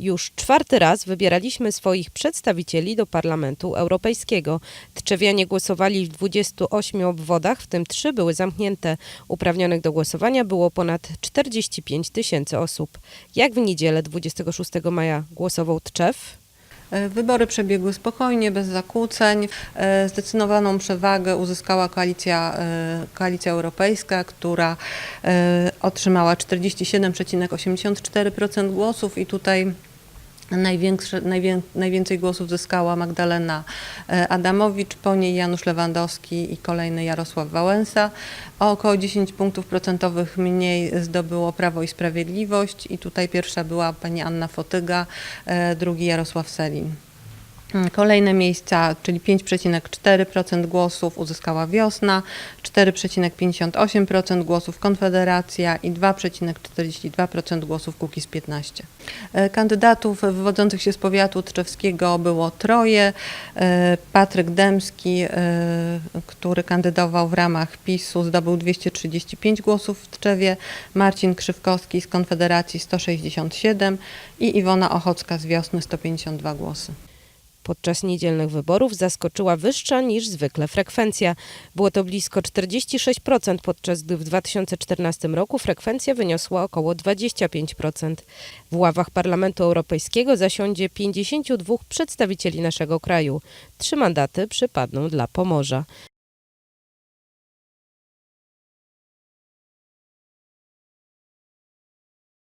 Już czwarty raz wybieraliśmy swoich przedstawicieli do Parlamentu Europejskiego. Tczewianie głosowali w 28 obwodach, w tym trzy były zamknięte. Uprawnionych do głosowania było ponad 45 tysięcy osób. Jak w niedzielę 26 maja głosował Tczew? E, Wybory przebiegły spokojnie, bez zakłóceń. E, Zdecydowaną przewagę uzyskała koalicja, e, koalicja europejska, która otrzymała 47,84% głosów i tutaj największe, najwię, najwięcej głosów zyskała Magdalena e, Adamowicz, po niej Janusz Lewandowski i kolejny Jarosław Wałęsa. O około 10 punktów procentowych mniej zdobyło Prawo i Sprawiedliwość i tutaj pierwsza była pani Anna Fotyga, e, drugi Jarosław Selin. Mm, Kolejne miejsca, czyli 5,4% głosów uzyskała Wiosna, 4,58% głosów Konfederacja i 2,42% głosów Kukiz 15. E, Kandydatów wywodzących się z powiatu tczewskiego było troje. E, Patryk Dębski, e, który kandydował w ramach PiSu, zdobył 235 głosów w Tczewie, Marcin Krzywkowski z Konfederacji 167 i Iwona Ochocka z Wiosny 152 głosy. Podczas niedzielnych wyborów zaskoczyła wyższa niż zwykle frekwencja. Było to blisko 46%, podczas gdy w 2014 roku frekwencja wyniosła około 25%. W ławach Parlamentu Europejskiego zasiądzie 52 przedstawicieli naszego kraju. Trzy mandaty przypadną dla Pomorza.